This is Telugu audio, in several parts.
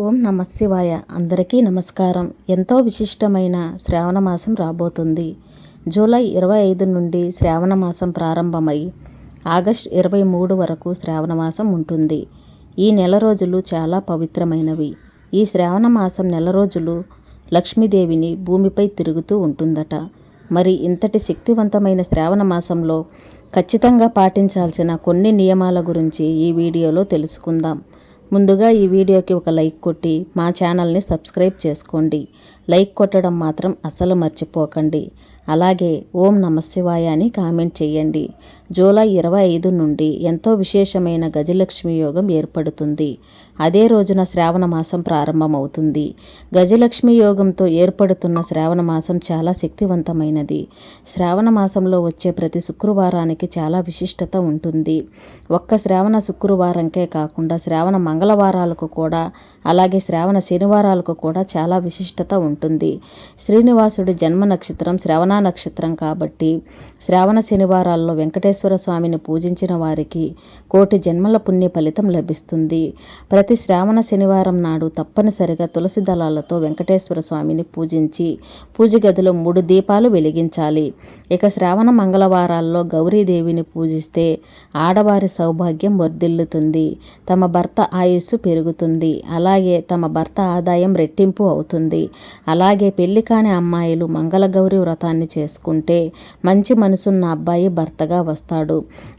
ఓం నమ శివాయ. అందరికీ నమస్కారం. ఎంతో విశిష్టమైన శ్రావణ మాసం రాబోతుంది. జూలై ఇరవై ఐదు నుండి శ్రావణ మాసం ప్రారంభమై ఆగస్ట్ ఇరవై మూడు వరకు శ్రావణ మాసం ఉంటుంది. ఈ నెల రోజులు చాలా పవిత్రమైనవి. ఈ శ్రావణ మాసం నెల రోజులు లక్ష్మీదేవిని భూమిపై తిరుగుతూ ఉంటుందట. మరి ఇంతటి శక్తివంతమైన శ్రావణ మాసంలో ఖచ్చితంగా పాటించాల్సిన కొన్ని నియమాల గురించి ఈ వీడియోలో తెలుసుకుందాం. ముందుగా ఈ వీడియోకి ఒక లైక్ కొట్టి మా ఛానల్ని సబ్స్క్రైబ్ చేసుకోండి. లైక్ కొట్టడం మాత్రం అసలు మర్చిపోకండి. అలాగే ఓం నమశివాయ అని కామెంట్ చేయండి. జూలై ఇరవై ఐదు నుండి ఎంతో విశేషమైన గజలక్ష్మి యోగం ఏర్పడుతుంది. అదే రోజున శ్రావణ మాసం ప్రారంభమవుతుంది. గజలక్ష్మి యోగంతో ఏర్పడుతున్న శ్రావణ మాసం చాలా శక్తివంతమైనది. శ్రావణ మాసంలో వచ్చే ప్రతి శుక్రవారానికి చాలా విశిష్టత ఉంటుంది. ఒక్క శ్రావణ శుక్రవారంకే కాకుండా శ్రావణ మంగళవారాలకు కూడా అలాగే శ్రావణ శనివారాలకు కూడా చాలా విశిష్టత ఉంటుంది. శ్రీనివాసుడి జన్మ నక్షత్రం శ్రవణ నక్షత్రం కాబట్టి శ్రావణ శనివారాల్లో వెంకటేశ్వర స్వామిని పూజించిన వారికి కోటి జన్మల పుణ్య ఫలితం లభిస్తుంది. ప్రతి శ్రావణ శనివారం నాడు తప్పనిసరిగా తులసి దళాలతో వెంకటేశ్వర స్వామిని పూజించి పూజ గదిలో మూడు దీపాలు వెలిగించాలి. ఇక శ్రావణ మంగళవారాల్లో గౌరీదేవిని పూజిస్తే ఆడవారి సౌభాగ్యం వర్ధిల్లుతుంది. తమ భర్త ఆయుస్సు పెరుగుతుంది. అలాగే తమ భర్త ఆదాయం రెట్టింపు అవుతుంది. అలాగే పెళ్ళి కాని అమ్మాయిలు మంగళగౌరి వ్రతాన్ని చేసుకుంటే మంచి మనసున్న అబ్బాయి భర్తగా వస్తుంది వస్తాడు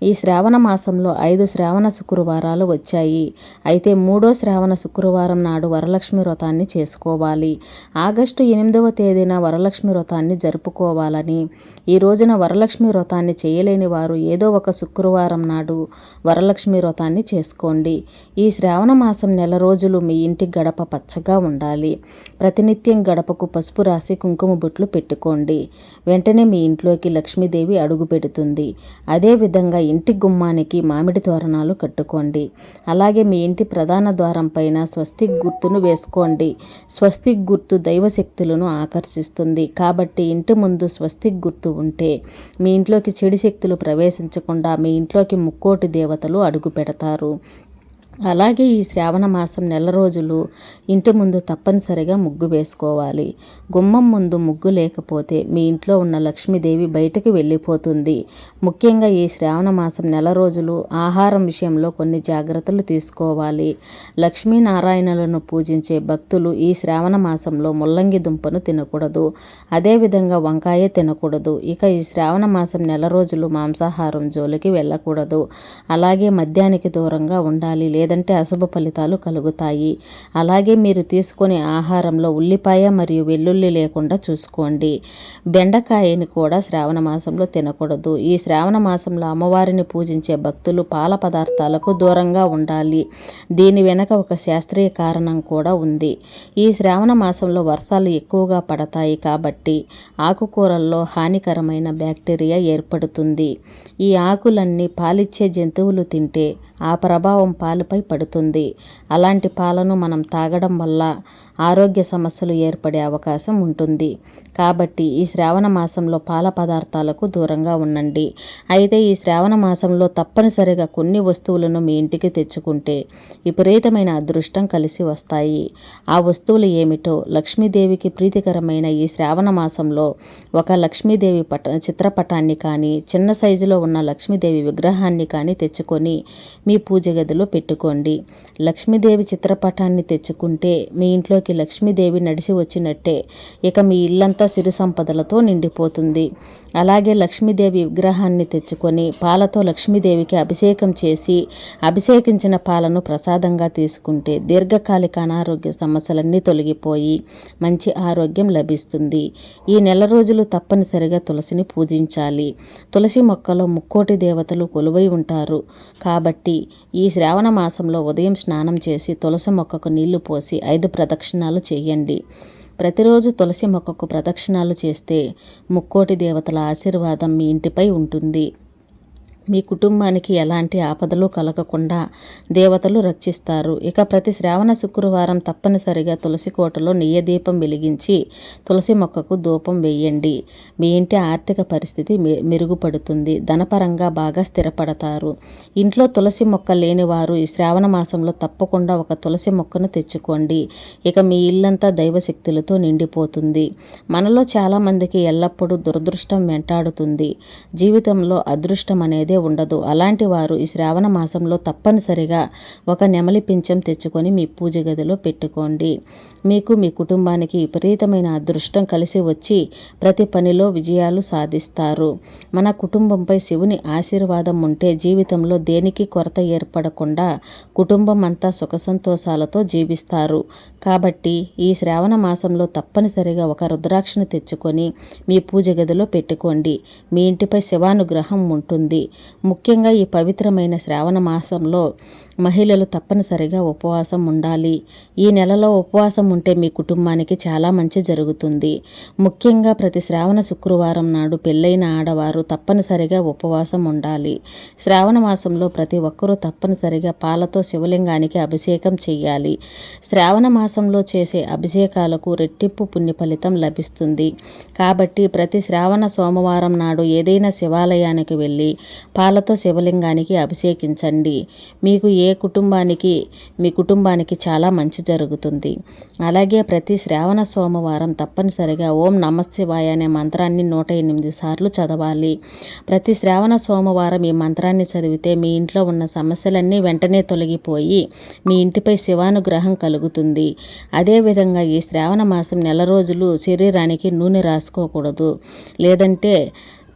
ఈ శ్రావణ మాసంలో ఐదు శ్రావణ శుక్రవారాలు వచ్చాయి. అయితే మూడో శ్రావణ శుక్రవారం నాడు వరలక్ష్మి వ్రతాన్ని చేసుకోవాలి. ఆగస్టు ఎనిమిదవ తేదీన వరలక్ష్మి వ్రతాన్ని జరుపుకోవాలని. ఈ రోజున వరలక్ష్మి వ్రతాన్ని చేయలేని వారు ఏదో ఒక శుక్రవారం నాడు వరలక్ష్మి వ్రతాన్ని చేసుకోండి. ఈ శ్రావణ మాసం నెల రోజులు మీ ఇంటి గడప పచ్చగా ఉండాలి. ప్రతినిత్యం గడపకు పసుపు రాసి కుంకుమ బొట్లు పెట్టుకోండి. వెంటనే మీ ఇంట్లోకి లక్ష్మీదేవి అడుగు పెడుతుంది. అదేవిధంగా ఇంటి గుమ్మానికి మామిడి తోరణాలు కట్టుకోండి. అలాగే మీ ఇంటి ప్రధాన ద్వారం పైన స్వస్తిక్ గుర్తును వేసుకోండి. స్వస్తిక్ గుర్తు దైవశక్తులను ఆకర్షిస్తుంది. కాబట్టి ఇంటి ముందు స్వస్తిక్ గుర్తు ఉంటే మీ ఇంట్లోకి చెడు శక్తులు ప్రవేశించకుండా మీ ఇంట్లోకి ముక్కోటి దేవతలు అడుగు పెడతారు. అలాగే ఈ శ్రావణ మాసం నెల రోజులు ఇంటి ముందు తప్పనిసరిగా ముగ్గు వేసుకోవాలి. గుమ్మం ముందు ముగ్గు లేకపోతే మీ ఇంట్లో ఉన్న లక్ష్మీదేవి బయటకు వెళ్ళిపోతుంది. ముఖ్యంగా ఈ శ్రావణ మాసం నెల రోజులు ఆహారం విషయంలో కొన్ని జాగ్రత్తలు తీసుకోవాలి. లక్ష్మీనారాయణులను పూజించే భక్తులు ఈ శ్రావణ మాసంలో ముల్లంగి దుంపను తినకూడదు. అదేవిధంగా వంకాయ తినకూడదు. ఇక ఈ శ్రావణ మాసం నెల రోజులు మాంసాహారం జోలికి వెళ్ళకూడదు. అలాగే మద్యానికి దూరంగా ఉండాలి లేదా లేదంటే అశుభ ఫలితాలు కలుగుతాయి. అలాగే మీరు తీసుకునే ఆహారంలో ఉల్లిపాయ మరియు వెల్లుల్లి లేకుండా చూసుకోండి. బెండకాయని కూడా శ్రావణ మాసంలో తినకూడదు. ఈ శ్రావణ మాసంలో అమ్మవారిని పూజించే భక్తులు పాల పదార్థాలకు దూరంగా ఉండాలి. దీని వెనక ఒక శాస్త్రీయ కారణం కూడా ఉంది. ఈ శ్రావణ మాసంలో వర్షాలు ఎక్కువగా పడతాయి కాబట్టి ఆకుకూరల్లో హానికరమైన బ్యాక్టీరియా ఏర్పడుతుంది. ఈ ఆకులన్నీ పాలిచ్చే జంతువులు తింటే ఆ ప్రభావం పాలపై పడుతుంది అలాంటి పాలను మనం తాగడం వల్ల ఆరోగ్య సమస్యలు ఏర్పడే అవకాశం ఉంటుంది. కాబట్టి ఈ శ్రావణ మాసంలో పాల పదార్థాలకు దూరంగా ఉండండి. అయితే ఈ శ్రావణ మాసంలో తప్పనిసరిగా కొన్ని వస్తువులను మీ ఇంటికి తెచ్చుకుంటే విపరీతమైన అదృష్టం కలిసి వస్తాయి. ఆ వస్తువులు ఏమిటో లక్ష్మీదేవికి ప్రీతికరమైన ఈ శ్రావణ మాసంలో ఒక లక్ష్మీదేవి పట చిత్రపటాన్ని కానీ చిన్న సైజులో ఉన్న లక్ష్మీదేవి విగ్రహాన్ని కానీ తెచ్చుకొని మీ పూజ గదిలో పెట్టుకోండి. లక్ష్మీదేవి చిత్రపటాన్ని తెచ్చుకుంటే మీ ఇంట్లోకి ఇంట్లోకి లక్ష్మీదేవి నడిచి వచ్చినట్టే. ఇక మీ ఇల్లంతా సిరి సంపదలతో నిండిపోతుంది. అలాగే లక్ష్మీదేవి విగ్రహాన్ని తెచ్చుకొని పాలతో లక్ష్మీదేవికి అభిషేకం చేసి అభిషేకించిన పాలను ప్రసాదంగా తీసుకుంటే దీర్ఘకాలిక అనారోగ్య సమస్యలన్నీ తొలగిపోయి మంచి ఆరోగ్యం లభిస్తుంది. ఈ నెల రోజులు తప్పనిసరిగా తులసిని పూజించాలి. తులసి మొక్కలో ముక్కోటి దేవతలు కొలువై ఉంటారు. కాబట్టి ఈ శ్రావణ మాసంలో ఉదయం స్నానం చేసి తులసి మొక్కకు నీళ్ళు పోసి ఐదు ప్రదక్షిణాలు చేయండి. ప్రతిరోజు తులసి మొక్కకు ప్రదక్షిణాలు చేస్తే ముక్కోటి దేవతల ఆశీర్వాదం మీ ఇంటిపై ఉంటుంది. మీ కుటుంబానికి ఎలాంటి ఆపదలు కలగకుండా దేవతలు రక్షిస్తారు. ఇక ప్రతి శ్రావణ శుక్రవారం తప్పనిసరిగా తులసి కోటలో నెయ్యదీపం వెలిగించి తులసి మొక్కకు ధూపం వేయండి. మీ ఇంటి ఆర్థిక పరిస్థితి మెరుగుపడుతుంది. ధనపరంగా బాగా స్థిరపడతారు. ఇంట్లో తులసి మొక్క లేని వారు ఈ శ్రావణ మాసంలో తప్పకుండా ఒక తులసి మొక్కను తెచ్చుకోండి. ఇక మీ ఇల్లంతా దైవశక్తులతో నిండిపోతుంది. మనలో చాలామందికి ఎల్లప్పుడూ దురదృష్టం వెంటాడుతుంది. జీవితంలో అదృష్టం అనేది ఉండదు. అలాంటి వారు ఈ శ్రావణ మాసంలో తప్పనిసరిగా ఒక నెమలి పింఛం తెచ్చుకొని మీ పూజ గదిలో పెట్టుకోండి. మీకు మీ కుటుంబానికి విపరీతమైన అదృష్టం కలిసి వచ్చి ప్రతి పనిలో విజయాలు సాధిస్తారు. మన కుటుంబంపై శివుని ఆశీర్వాదం ఉంటే జీవితంలో దేనికి కొరత ఏర్పడకుండా కుటుంబం అంతా సుఖ సంతోషాలతో జీవిస్తారు. కాబట్టి ఈ శ్రావణ మాసంలో తప్పనిసరిగా ఒక రుద్రాక్షను తెచ్చుకొని మీ పూజ గదిలో పెట్టుకోండి. మీ ఇంటిపై శివానుగ్రహం ఉంటుంది. ముఖ్యంగా ఈ పవిత్రమైన శ్రావణ మాసంలో మహిళలు తప్పనిసరిగా ఉపవాసం ఉండాలి. ఈ నెలలో ఉపవాసం ఉంటే మీ కుటుంబానికి చాలా మంచి జరుగుతుంది. ముఖ్యంగా ప్రతి శ్రావణ శుక్రవారం నాడు పెళ్ళైన ఆడవారు తప్పనిసరిగా ఉపవాసం ఉండాలి. శ్రావణ మాసంలో ప్రతి ఒక్కరూ తప్పనిసరిగా పాలతో శివలింగానికి అభిషేకం చేయాలి శ్రావణ మాసంలో చేసే అభిషేకాలకు రెట్టింపు పుణ్య ఫలితం లభిస్తుంది. కాబట్టి ప్రతి శ్రావణ సోమవారం నాడు ఏదైనా శివాలయానికి వెళ్ళి పాలతో శివలింగానికి అభిషేకించండి. మీకు ఏ కుటుంబానికి మీ కుటుంబానికి చాలా మంచి జరుగుతుంది. అలాగే ప్రతి శ్రావణ సోమవారం తప్పనిసరిగా ఓం నమశివాయ అనే మంత్రాన్ని నూట ఎనిమిది సార్లు చదవాలి. ప్రతి శ్రావణ సోమవారం ఈ మంత్రాన్ని చదివితే మీ ఇంట్లో ఉన్న సమస్యలన్నీ వెంటనే తొలగిపోయి మీ ఇంటిపై శివానుగ్రహం కలుగుతుంది. అదేవిధంగా ఈ శ్రావణ మాసం నెల రోజులు శరీరానికి నూనె రాసుకోకూడదు. లేదంటే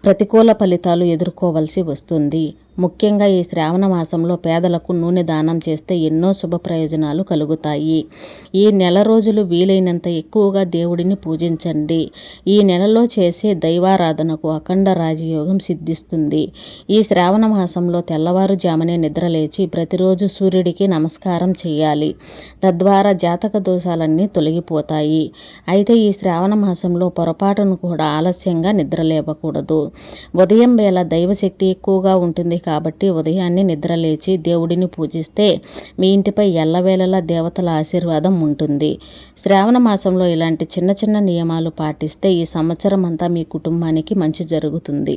ప్రతికూల ఫలితాలు ఎదుర్కోవలసి వస్తుంది. ముఖ్యంగా ఈ శ్రావణ మాసంలో పేదలకు నూనె దానం చేస్తే ఎన్నో శుభ ప్రయోజనాలు కలుగుతాయి. ఈ నెల రోజులు వీలైనంత ఎక్కువగా దేవుడిని పూజించండి. ఈ నెలలో చేసే దైవారాధనకు అఖండ రాజయోగం సిద్ధిస్తుంది. ఈ శ్రావణ మాసంలో తెల్లవారుజామునే నిద్రలేచి ప్రతిరోజు సూర్యుడికి నమస్కారం చేయాలి. తద్వారా జాతక దోషాలన్నీ తొలగిపోతాయి. అయితే ఈ శ్రావణ మాసంలో పొరపాటును కూడా ఆలస్యంగా నిద్రలేపకూడదు ఉదయం వేళ దైవశక్తి ఎక్కువగా ఉంటుంది కాబట్టి ఉదయాన్నే నిద్రలేచి దేవుడిని పూజిస్తే మీ ఇంటిపై ఎల్లవేళలా దేవతల ఆశీర్వాదం ఉంటుంది. శ్రావణ మాసంలో ఇలాంటి చిన్న చిన్న నియమాలు పాటిస్తే ఈ సంవత్సరం అంతా మీ కుటుంబానికి మంచి జరుగుతుంది.